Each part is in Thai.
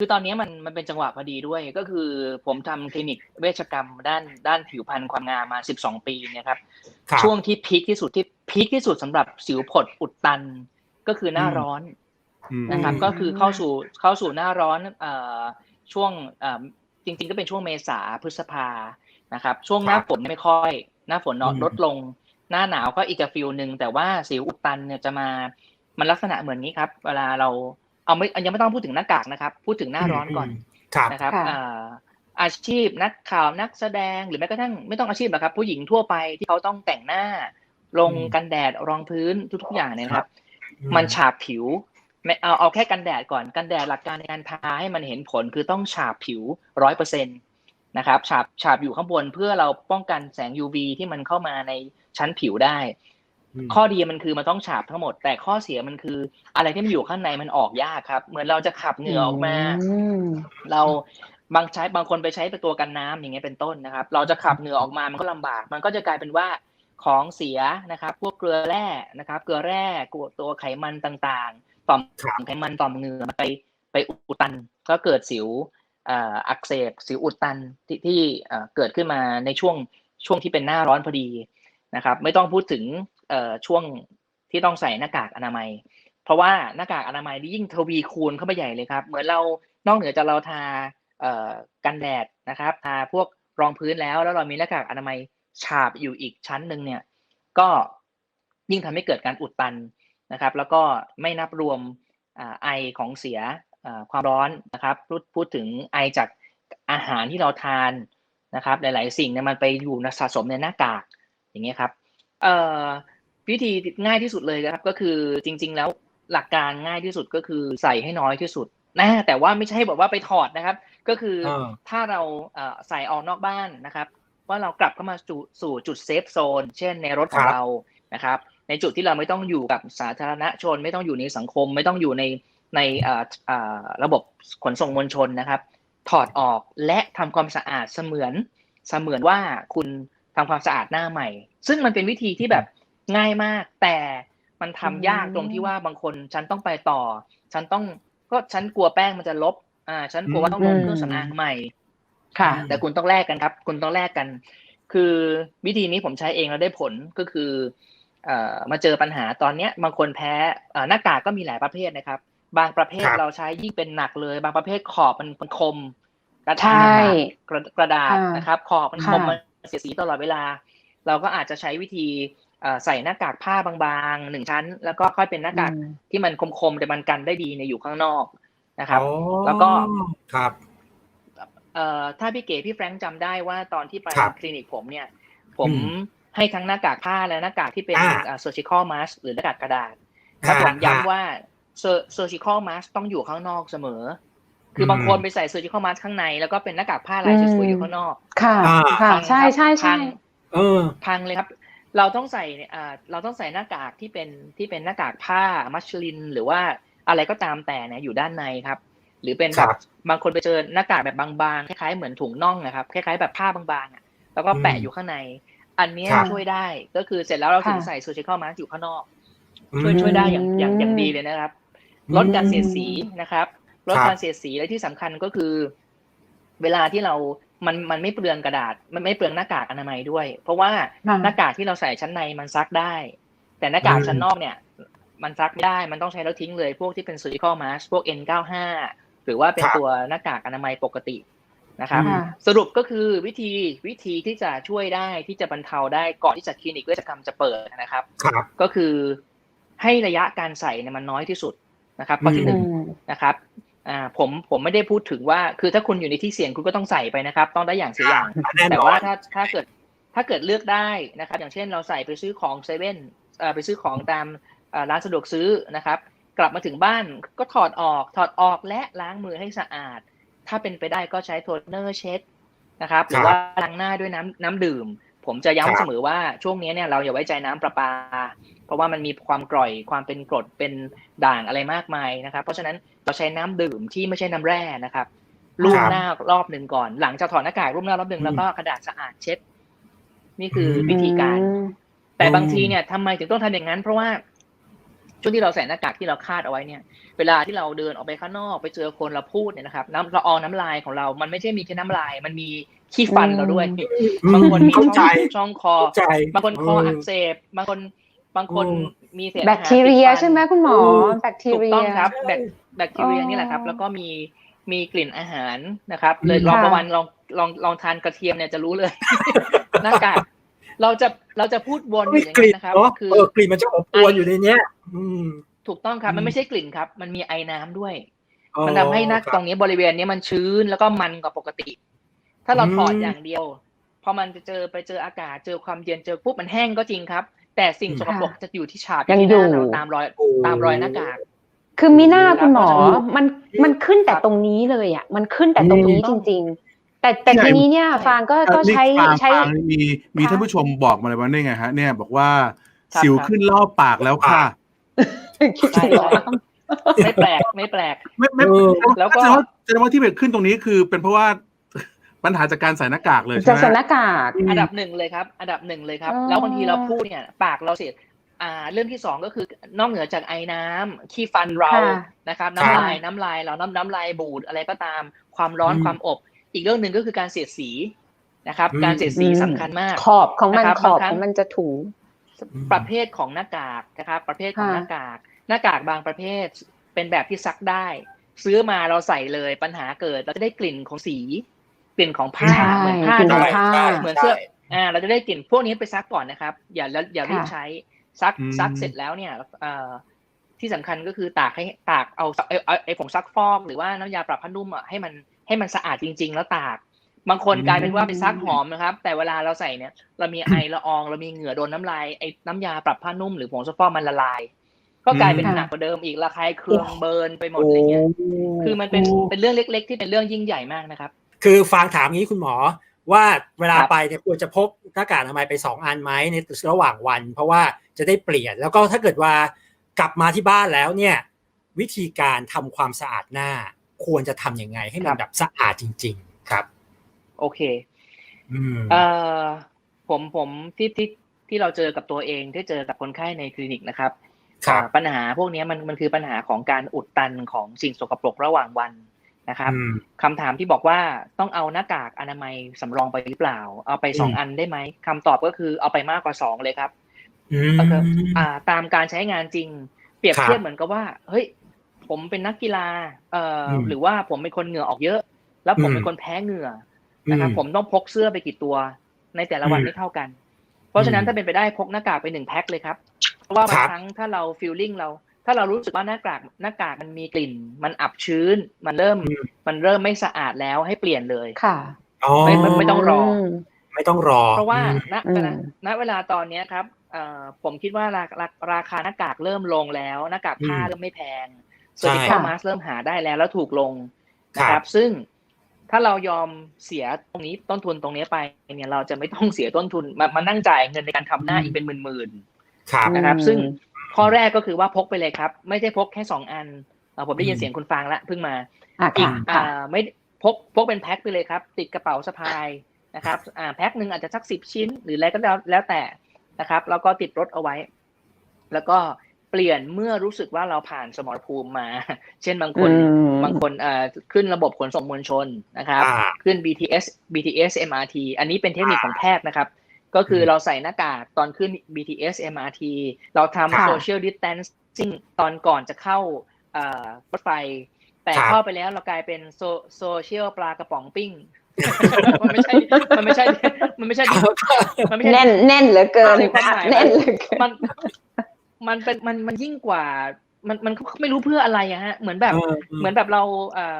คือตอนนี้มันมันเป็นจังหวะพอดีด้วยก็คือผมทำคลินิกเวชกรรมด้านด้านผิวพรรณความงามมา 12 ปีเนะครับครับช่วงที่พีคที่สุดที่พีคที่สุดสำหรับสิวผดอุดตันก็คือหน้าร้อนอืมนะครับอืมก็คือเข้าสู่เข้าสู่หน้าร้อนเอ่อช่วงเอ่อจริง ๆ ก็เป็นช่วงเมษาพฤษภานะครับ ช่วงหน้าฝนไม่ค่อย หน้าฝนเนาะอืมลดลง หน้าหนาวก็อีกฟิลหนึ่งแต่ว่าสิวอุดตันเนี่ยจะมามันลักษณะเหมือนนี้ครับ เวลาเรา เอาไม่ยังไม่ต้องพูดถึงหน้ากากนะครับ พูดถึงหน้าร้อนก่อนครับนะครับค่ะอ่าอาชีพนักข่าวนักแสดงหรือแม้กระทั่งไม่ต้องอาชีพหรอกครับ ผู้หญิงทั่วไปที่เขาต้องแต่งหน้า ลงอืมกันแดดรองพื้นทุกๆอย่างเนี่ยนะครับอืมันฉาบผิวไม่เอาเอาแค่กันแดดก่อนกันแดดหลักการในการทาให้มันเห็นผลคือต้องฉาบผิวร้อยเปอร์เซ็นตนะครับฉาบฉาบอยู่ข้างบนเพื่อเราป้องกันแสง UV ที่มันเข้ามาในชั้นผิวได้ม ข้อดีมันคือมันต้องฉาบทั้งหมด แต่ข้อเสียมันคือ อะไรที่มันอยู่ข้างในมันออกยากครับ เหมือนเราจะขับเหงื่อออกมาอืมเราบางใช้บางคนไปใช้เป็นตัวกันน้ำอย่างเงี้ยเป็นต้นนะครับ เราจะขับเหงื่อออกมามันก็ลำบาก มันก็จะกลายเป็นว่าของเสียนะครับ พวกเกลือแร่นะครับ เกลือแร่กวตัวไขมันต่างๆ ต่อมครับไขมันต่อมเหงื่อมันไปไปอุดตัน ก็เกิดสิวเอ่ออักเสบสิวอุดตันที่ที่เอ่อเกิดขึ้นมาในช่วงช่วงที่เป็นหน้าร้อนพอดีนะครับ ไม่ต้องพูดถึงเอ่อ ช่วงที่ต้องใส่หน้ากากอนามัย เพราะว่าหน้ากากอนามัยนี่ยิ่งทวีคูณเข้าไปใหญ่เลยครับ เหมือนเรานอกเหนือจากเราทากันแดดนะครับทาพวกรองพื้นแล้วแล้วเรามีหน้ากากอนามัยฉาบอยู่อีกชั้นหนึ่งเนี่ยก็ยิ่งทำให้เกิดการอุดตันนะครับ แล้วก็ไม่นับรวมไอของเสียความร้อนนะครับพูดพูดถึงไอจากอาหารที่เราทานนะครับ หลาย ๆ สิ่งเนี่ยมันไปอยู่สะสมในหน้ากากอย่างเงี้ยครับเอ่อ วิธีง่ายที่สุดเลยนะครับ ก็คือจริง ๆ แล้วหลักการง่ายที่สุดก็คือใส่ให้น้อยที่สุดนะแต่ว่าไม่ใช่แบบว่าไปถอดนะครับ ก็คือเออถ้าเราเอ่อใส่ออกนอกบ้านนะครับ ว่าเรากลับเข้ามาสู่สู่จุดเซฟโซนเช่นในรถของครับเรานะครับ ในจุดที่เราไม่ต้องอยู่กับสาธารณชน ไม่ต้องอยู่ในสังคม ไม่ต้องอยู่ในในเอ่อเอ่อระบบขนส่งมวลชนนะครับ ถอดออกและทำความสะอาดเสมือนเสมือนว่าคุณทำความสะอาดหน้าใหม่ ซึ่งมันเป็นวิธีที่แบบ ง่ายมาก แต่มันทำยากตรงที่ว่าบางคนฉันต้องไปต่อ ฉันต้องก็ฉันกลัวแป้งมันจะลบ อ่า ฉันกลัวว่าต้องลงเครื่องสำอางใหม่ ค่ะ แต่คุณต้องแลกกันครับ คุณต้องแลกกัน คือวิธีนี้ผมใช้เองแล้วได้ผลก็คือเอ่อมาเจอปัญหาตอนเนี้ยบางคนแพ้เอ่อหน้ากากก็มีหลายประเภทนะครับ บางประเภทครับเราใช้ยิ่งเป็นหนักเลย บางประเภทขอบมันมันคม กระใช่ดาษกระกระดาษค่ะนะครับ ขอบมันคมค่ะมันเสียสีตลอดเวลา เราก็อาจจะใช้วิธีเอ่อ ใส่หน้ากากผ้าบางๆหนึ่งชั้น แล้วก็ค่อยเป็นหน้ากากอืมที่มันคมๆแต่มันกันได้ดีเนี่ยอยู่ข้างนอกนะครับอ๋อแล้วก็ครับเอ่อถ้าพี่เก๋พี่แฟรงค์จำได้ว่าตอนที่ไปครับคลินิกผมเนี่ยผมอืมให้ทั้งหน้ากากผ้าและหน้ากากที่เป็นอ่าเซอร์จิคอลมาสหรือหน้ากากกระดาษแล้วผมอ่าย้ำว่าเซอร์จิคอลมาสต้องอยู่ข้างนอกเสมอ คือบางคนไปใส่เซอร์จิคอลมาสข้างในแล้วก็เป็นหน้ากากผ้าลายสวยๆอยู่ข้างนอก ค่ะอ่าค่ะพังใช่ครับใช่ใช่พังเออพังเลยครับ เราต้องใส่เนี่ยอ่าเราต้องใส่หน้ากากที่เป็นที่เป็นหน้ากากผ้ามัชลิน หรือว่าอะไรก็ตามแต่เนี่ยอยู่ด้านในครับ หรือเป็นแบครับบางคนไปเจอหน้ากากแบบบางๆคล้ายๆเหมือนถุงน่องนะครับคล้ายๆแบบผ้าบางๆอะแล้วก็แปะอืมอยู่ข้างใน อันเนี้ยครับช่วยได้ก็คือเสร็จแล้วเราถึงค่ะใส่ surgical mask อยู่ข้างนอก ช่วยช่วยได้อย่างอย่างอย่างดีเลยนะครับอืมลดการเสียดสีนะครับลดครับการเสียดสีและที่สำคัญก็คือ เวลาที่เรา มันมันไม่เปลืองกระดาษ มันไม่เปลืองหน้ากากอนามัยด้วย เพราะว่าค่ะหน้ากากที่เราใส่ชั้นในมันซักได้ แต่หน้ากากอืมชั้นนอกเนี่ย มันซักไม่ได้ มันต้องใช้แล้วทิ้งเลย พวกที่เป็น surgical mask พวก N95 หรือว่าเป็นตัวหน้ากากอนามัยปกตินะครับค่ะสรุปก็คือวิธีวิธีที่จะช่วยได้ที่จะบรรเทาได้ก่อนที่จะคลินิกเวชกรรมจะเปิดนะครับครับก็คือให้ระยะการใส่เนี่ยมันน้อยที่สุดนะครับข้อที่หนึ่งอืมนะครับ อ่าผมผมไม่ได้พูดถึงว่า คือถ้าคุณอยู่ในที่เสี่ยงคุณก็ต้องใส่ไปนะครับ ต้องได้อย่างเสียอย่างแน่นแต่อนว่าถ้าถ้าเกิดถ้าเกิดเลือกได้นะครับ อย่างเช่นเราใส่ไปซื้อของเซเว่นไปซื้อของตามเอ่อร้านสะดวกซื้อนะครับ กลับมาถึงบ้านก็ถอดออกถอดออกและล้างมือให้สะอาด ถ้าเป็นไปได้ก็ใช้โทนเนอร์เช็ดนะครับ หรือว่าล้างหน้าด้วยน้ำน้ำดื่ม ผมจะครับย้ำเสมอว่าช่วงนี้เนี่ยเราอย่าไว้ใจน้ำประปา เพราะว่ามันมีความกร่อยความเป็นกรดเป็นด่างอะไรมากมายนะครับ เพราะฉะนั้นเราใช้น้ำดื่มที่ไม่ใช่น้ำแร่นะครับลูบหน้ารอบหนึ่งก่อน หลังจากถอดหน้ากากรูปหน้ารอบหนึ่งอืมแล้วก็กระดาษสะอาดเช็ด นี่คืออมวิธีการอืมแต่อืมบางทีเนี่ยทำไมถึงต้องทำอย่างนั้น เพราะว่า ช่วงที่เราใส่หน้ากากที่เราคาดเอาไว้เนี่ย เวลาที่เราเดินออกไปข้างนอกไปเจอคนเราพูดเนี่ยนะครับน้ำละอองน้ำลายของเรา มันไม่ใช่มีแค่น้ำลาย มันมีขี้ฟันเราด้วย บางคนมีเข้าใจช่องช่องคอเข้าใจบางคนคออักเสบบางคนบางคนอืมมีเศษแบอาคหารทีเรียติดฟันใช่ไหมคุณหมออืมแบคทีถูกเรียต้องครับแบคแบคทีเรียอ๋อนี่แหละครับ แล้วก็มีมีกลิ่นอาหารนะครับ เลยลองค่ะประวันลองลองลองทานกระเทียมเนี่ยจะรู้เลยหน้ากาก เราจะเราจะพูดวนอไม่ยู่อย่างกลิ่นั้นนนะครับเนาะคือเออกลิ่นมันจะอบอวนอยู่ในเนี้ย อืม ถูกต้องครับมันอืมไม่ใช่กลิ่นครับ มันมีไอน้ำด้วยอ๋อมันทำให้หน้าครับตรงนี้บริเวณนี้มันชื้นแล้วก็มันกว่าปกติ ถ้าเราอืมถอดอย่างเดียวพอมันจะเจอไปเจออากาศเจอความเย็นเจอปุ๊บมันแห้งก็จริงครับ แต่สิ่งสกปรกจะอยู่ที่ฉาบยังที่หน้าอยู่เราตามรอยโอ้ตามรอยหน้ากากคือมีหน้าคุณหมอครับมันมันขึ้นแต่ตรงนี้เลยอะ มันขึ้นแต่ตรงนี้อืจมริง ๆ แต่แต่ใช่ทีนี้เนี่ยใช่ฟางก็ก็นี่ใช้ฟางใช้ฟางมีมีค่ะท่านผู้ชมบอกมาเลยว่านี่ไงฮะ เนี่ยบอกว่าครับสิวครับขึ้นรอบปากแล้วค่ะคิดใช่ถึงใช่ไม่แปลกไม่แปลกไม่ไม่เออแล้วก็แสดงว่าแสดงว่าที่เป็นขึ้นตรงนี้คือ เป็นเพราะว่าปัญหาจากการใส่หน้ากากเลยจะใช่ไหมใส่หน้ากากอันดับหนึ่งเลยครับ อันดับหนึ่งเลยครับอ๋อแล้วบางทีเราพูดเนี่ย ปากเราเสียอ่าเรื่องที่สองก็คือนอกเหนือจากไอน้ำขี้ฟันเราค่ะนะครับครับ น้ำลายน้ำลายเราน้ำน้ำลายบูดอะไรก็ตาม ความร้อนอืมความอบ อีกเรื่องหนึ่งก็คือการเสียดสีนะครับอืมการเสียดสีอืมสำคัญมาก ขอบของมันนะครับขอบบางครั้ขงองมันจะถูประเภทของหน้ากากนะครับ ประเภทของค่ะหน้ากาก หน้ากากบางประเภทเป็นแบบที่ซักได้ ซื้อมาเราใส่เลยปัญหาเกิด เราจะได้กลิ่นของสี กลิ่นของผ้าใช่เหมือนผ้ากลิ่นนขอองนผ้าใช่เหมือนเสื้ออ่าเราจะได้กลิ่นพวกนี้ไปซักก่อนนะครับ อย่าแล้วอย่ารีบค่ะใช้ซักอืมซักเสร็จแล้วเนี่ยเอ่อที่สำคัญก็คือตากให้ตากเอาไอ้ไอ้ไอ้ผงซักฟอกหรือว่าน้ำยาปรับผ้านุ่มอะให้มัน ให้มันสะอาดจริง ๆ แล้วตาก บางคนกลายเป็นว่าไปซักหอมนะครับ แต่เวลาเราใส่เนี่ย เรามีไอละออง เรามีเหงื่อโดนน้ำลายไอ้น้ำยาปรับผ้านุ่มหรือผงซักฟอกมันละลาย ก็กลายเป็นค่ะหนักกว่าเดิมอีกระคายเคืองเบิร์นไปหมดอะไรเงี้ยคือมันเป็นโอ้เป็นเรื่องเล็ก ๆ ที่เป็นเรื่องยิ่งใหญ่มากนะครับ คือฟังถามงี้คุณหมอว่าเวลาครับไปเนี่ยควรจะพกหน้ากากอนามัยไปสองอันไหมในระหว่างวัน เพราะว่าจะได้เปลี่ยนแล้วก็ถ้าเกิดว่ากลับมาที่บ้านแล้วเนี่ยวิธีการทำความสะอาดหน้า ควรจะทำยังไงให้มันแบบสะอาดจริง ๆ ครับ โอเคอืมเอ่อผมผมที่ที่ที่เราเจอกับตัวเองที่เจอกับคนไข้ในคลินิกนะครับครับอ่าปัญหาพวกนี้มันมันคือปัญหาของการอุดตันของสิ่งสกปรกระหว่างวันนะครับอืมคำถามที่บอกว่าต้องเอาหน้ากากอนามัยสำรองไปหรือเปล่า เอาไปสองอืมอันได้ไหมคำตอบก็คือเอาไปมากกว่าสองเลยครับอืมก็คืออ่าตามการใช้งานจริง เปรียบครับเทียบเหมือนกับว่า เฮ้ย ผมเป็นนักกีฬา เอ่ออมหรือว่าผมเป็นคนเหงื่อออกเยอะ แล้วผมอืมเป็นคนแพ้เหงื่อนะครับอืผมต้องพกเสื้อไปกี่ตัว ในแต่ละวันอืมไม่เท่ากัน เพราะฉะนั้นอืมถ้าเป็นไปได้พกหน้ากากไปหนึ่งแพ็คเลยครับเพราะว่าบาคงรับครั้งถ้าเราฟีลลิ่งเรา ถ้าเรารู้สึกว่าหน้ากากหน้ากากมันมีกลิ่น มันอับชื้น มันเริ่มอืมมันเริ่มไม่สะอาดแล้วให้เปลี่ยนเลยค่ะอ๋อไม่ไม่ไม่ต้องรอมไม่ต้องรอ เพราะว่าอืมณอืมเวลาณเวลาตอนเนี้ยครับเอ่อผมคิดว่าราราราคาหน้ากากเริ่มลงแล้ว หน้ากากผ้าอืมเริ่มไม่แพง ใช่เซอร์ติคอลมาสเริ่มหาได้แล้วแล้วถูกลงนะคครัรับบซึ่งถ้าเรายอมเสียตรงนี้ต้นทุนตรงนี้ไปเนี่ยเราจะไม่ต้องเสียต้นทุนมามานั่งจ่ายเงินในการทำหน้าอืมอีกเป็นหมื่นครับๆนะครับอืมซึ่งข้อแรกก็คือว่าพกไปเลยครับ ไม่ใช่พกแค่สองอันเอ่อผมได้ยินอืมเสียงคุณฟางละเพิ่งมาอะอีกค่ะอ่าไม่พกพกเป็นแพ็คไปเลยครับ ติดกระเป๋าสะพายนะครับอ่าแพ็คหนึ่งอาจจะสักสิบชิ้น หรืออะไรก็แล้วแล้วแต่นะครับ แล้วก็ติดรถเอาไว้ แล้วก็ เปลี่ยนเมื่อรู้สึกว่าเราผ่านสมรภูมิมา เช่นบางคนอืมบางคนเอ่อขึ้นระบบขนส่งมวลชนนะครับอ่าขึ้น BTS BTS MRT อันนี้เป็นเทคนิคของแพทย์นะครับ ก็คือมเราใส่หน้ากากตอนขึ้น BTS MRT เราค่ะทำ social distancing ตอนก่อนจะเข้าเอ่อรถไฟ แต่ครับเข้าไปแล้วเรากลายเป็นโซโซเชียลปลากระป๋องปิ้งมันไม่ใช่ มันไม่ใช่ มันไม่ใช่ มันไม่ใช่ แน่น แน่นเหลือเกินในความหมายแน่นเหลือเกิน มัน มันเป็นมันมันยิ่งกว่า มันมันไม่รู้เพื่ออะไรอะฮะ เหมือนแบบเออเหมือนแบบเราเอ่อ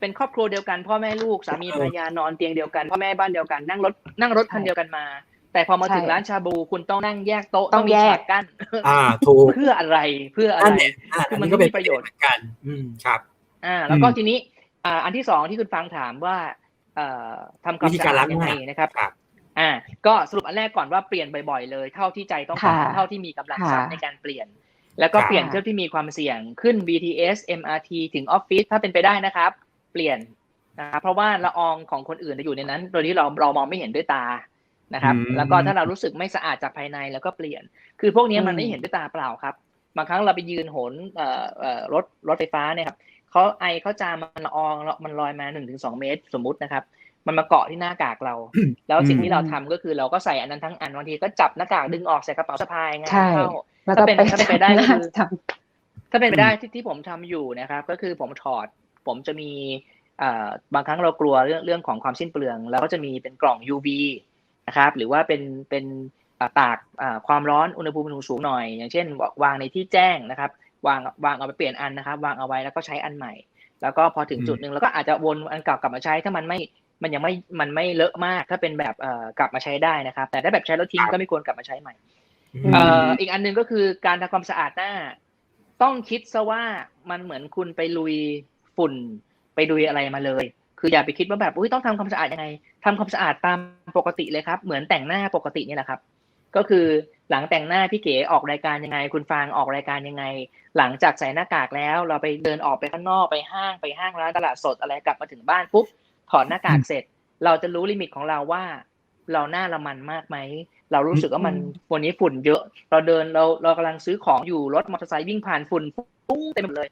เป็นครอบครัวเดียวกันพ่อแม่ลูกสามีเออภรรยานอนเตียงเดียวกันพ่อแม่บ้านเดียวกันนั่งรถนั่งรถคันเดียวกันมา แต่พอมาใช่ถึงร้านชาบูคุณต้องนั่งแยกโต๊ะต้องมีแยกฉากกั้นอ่าถูกเพื่ออะไรเพื่ออะนั่นไรเนี่ยอ่าคืออันมันนี้ก็เป็นไม่มีประโยชน์เหมือนกัน อืมครับ อ่า แล้วก็อืมทีนี้ อ่า อันที่สองที่คุณฟังถามว่า เอ่อทำความวิธีสะการอาล้าดงยังไงหน้านะครับครับ อ่าก็สรุปอันแรกก่อนว่าเปลี่ยนบ่อยๆเลย เท่าที่ใจต้องการค่ะเท่าที่มีกำลังทรัพย์ค่ะในการเปลี่ยน แล้วก็ค่ะเปลี่ยนเท่าที่มีความเสี่ยงขึ้น BTS MRT ถึงออฟฟิศถ้าเป็นไปได้นะครับ เปลี่ยนนะครับเพราะว่าละอองของคนอื่นจะอยู่ในนั้น โดยที่เราเรามองไม่เห็นด้วยตานะครับอืมแล้วก็ถ้าเรารู้สึกไม่สะอาดจากภายในแล้วก็เปลี่ยน คือพวกนี้มันอืมไม่เห็นด้วยตาเปล่าครับบางครั้งเราไปยืนโหนเอ่อเอ่อรถรถไฟฟ้าเนี่ยครับเขาไอเขาจามมันละอองแล้วมันลอยมาหนึ่งถึงสองเมตรสมมุตินะครับ มันมาเกาะที่หน้ากากเรา แล้วสิ่งที่เราทำก็คือเราก็ใส่อันนั้นทั้งอันบางทีก็จับหน้ากากดึงออกใส่กระเป๋าสะพายงานใช่เข้าแล้วก็ถ้าเป็นไปถ้าเป็นไปได้หน้าคือทถ้าเป็นไปได้ที่ที่ผมทำอยู่นะครับ ก็คือผมถอด ผมจะมีเอ่อบางครั้งเรากลัวเรื่องเรื่องของความสิ้นเปลืองเราก็จะมีเป็นกล่อง UV นะครับ หรือว่าเป็นเป็นอ่าตากอ่าความร้อนอุณหภูมิสูงๆหน่อย อย่างเช่น วางในที่แจ้งนะครับ วางวางเอาไปเปลี่ยนอันนะครับ วางเอาไว้แล้วก็ใช้อันใหม่ แล้วก็พอถึงอืมจุดหนึ่งแล้วก็อาจจะวนอันเก่ากลับมาใช้ถ้ามันไม่ มันยังไม่มันไม่เลอะมากถ้าเป็นแบบเอ่อกลับมาใช้ได้นะครับ แต่ถ้าแบบใช้แล้วทิ้งก็ไม่ควรกลับมาใช้ใหม่อืมเอ่ออีกอันหนึ่งก็คือการทำความสะอาดหน้า ต้องคิดซะว่ามันเหมือนคุณไปลุยฝุ่นไปลุยอะไรมาเลย คืออย่าไปคิดว่าแบบอุ้ยต้องทำความสะอาดยังไงทำความสะอาดตามปกติเลยครับ เหมือนแต่งหน้าปกตินี่แหละครับ ก็คือหลังแต่งหน้าพี่เก๋ออกรายการยังไง คุณฟางออกรายการยังไง หลังจากใส่หน้ากากแล้ว เราไปเดินออกไปข้างนอกไปห้างไปห้างร้านตลาดสดอะไรกลับมาถึงบ้านปุ๊บ ถอดหน้ากากเสร็จ เราจะรู้ลิมิตของเราว่า เราหน้าละมันมากไหมเรารู้สึกว่ามันวันนี้ฝุ่นเยอะ เราเดินเราเรากำลังซื้อของอยู่รถมอเตอร์ไซค์วิ่งผ่านฝุ่นฟุ้งเต็มไปหมดเลย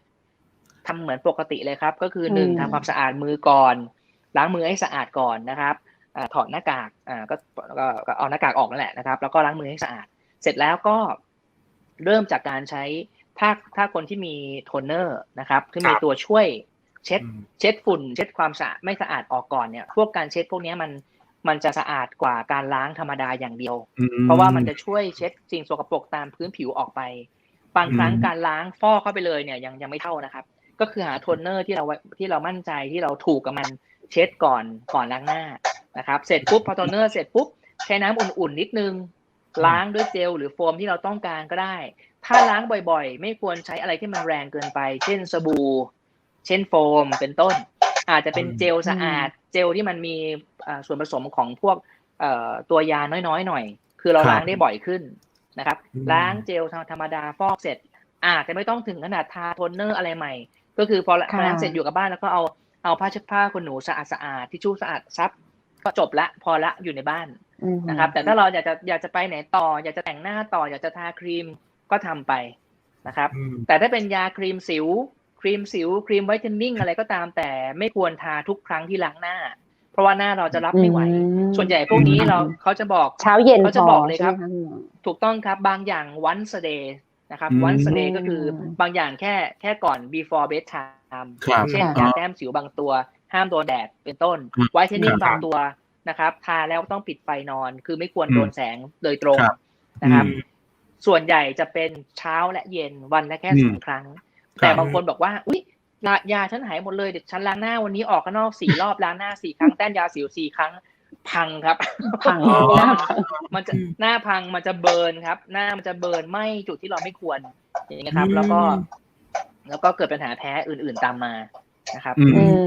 ทำเหมือนปกติเลยครับ ก็คือหนึ่งอืมทำความสะอาดมือก่อน ล้างมือให้สะอาดก่อนนะครับอาถอดหน้ากากอ่าก็ก็ก็เอาหน้ากากออกนั่นแหละนะครับ แล้วก็ล้างมือให้สะอาด เสร็จแล้วก็เริ่มจากการใช้ถ้าถ้าคนที่มีโทนเนอร์นะครับที่มีครับตัวช่วย เช็ดอืมเช็ดฝุ่น เช็ดความสะอาดไม่สะอาดออกก่อนเนี่ยพวกการเช็ดพวกเนี้ยมันมันจะสะอาดกว่าการล้างธรรมดาอย่างเดียวอืเพราะว่ามันจะช่วยเช็ดสิ่งสกปรกตามพื้นผิวออกไป บางครั้งอืมการล้างฟอกเข้าไปเลยเนี่ยยังยังไม่เท่านะครับ ก็คือหาโทนเนอร์ที่เราไว้ที่เรามั่นใจที่เราถูกกับมันเช็ดก่อนก่อนล้างหน้านะครับ เสร็จปุ๊บพอโทนเนอร์เสร็จปุ๊บใช้น้ำอุ่นๆนิดนึง ล้างด้วยเจลหรือโฟมที่เราต้องการก็ได้ ถ้าล้างบ่อยๆ ไม่ควรใช้อะไรที่มันแรงเกินไป เช่นสบู่ เช่นโฟมเป็นต้น อาจจะเป็นเจลสะอาด เจลที่มันมีอ่าส่วนผสมของพวกเอ่อตัวยาน้อยๆหน่อย คือเราครับล้างได้บ่อยขึ้นนะครับอืมล้างเจลธรรมดาฟอกเสร็จ อาจจะไม่ต้องถึงขนาดทาโทนเนอร์อะไรใหม่ ก็คือพอค่ะล้างเสร็จอยู่กับบ้านแล้วก็เอาเอาผ้าเช็ดผ้าคนหนูสะอาดสะอาดทิชชู่สะอาดซับก็จบละพอละอยู่ในบ้านำอืมนะครับ แต่ถ้าเราอยากจะอยากจะไปไหนต่อ อยากจะแต่งหน้าต่อ อยากจะทาครีมก็ทำไปนะครับอืมแต่ถ้าเป็นยาครีมสิวค รีมสิวครีมไวท์เทนนิ่งอะไรก็ตามแต่ไม่ควรทาทุกครั้งที่ล้างหน้า เพราะว่าหน้าเราจะรับไม่ไหวอืมส่วนใหญ่พวกนี้เราเขาจะบอกเช้าเย็นเขาจะพบอกเลยครับใช่ไหมะคุณหมอถูกต้องครับบางอย่าง once a day นะครับอืม once a day ก็คือบางอย่างแค่แค่ก่อน before bedtime ครับเช่นค่ะยาแต้มสิวบางตัว ห้ามโดนแดดเป็นต้นครับไวท์เทนนิ่งครับบางตัวนะครับทาแล้วต้องปิดไฟนอนคือไม่ควรอืมโดนแสงโดยตรงครับนะครับอืมส่วนใหญ่จะเป็นเช้าและเย็นวันละแค่อืมสองครั้งครับ แต่บางคนบอกว่า อุ๊ยยายาฉันหายหมดเลยเดี๋ยวฉันล้างหน้าวันนี้ออกข้างนอกสี่รอบล้างหน้าสี่ครั้งแต้มยาสิวสี่ครั้งพังครับพังเพราะว่าหน้าพังมันจะอืมหน้าพังมันจะเบิร์นครับ หน้ามันจะเบิร์นไหมจุดที่เราไม่ควรอย่างนี้ยนะครับอืมแล้วก็ แล้วก็เกิดปัญหาแพ้อื่น ๆตามมานะครับอืมอืม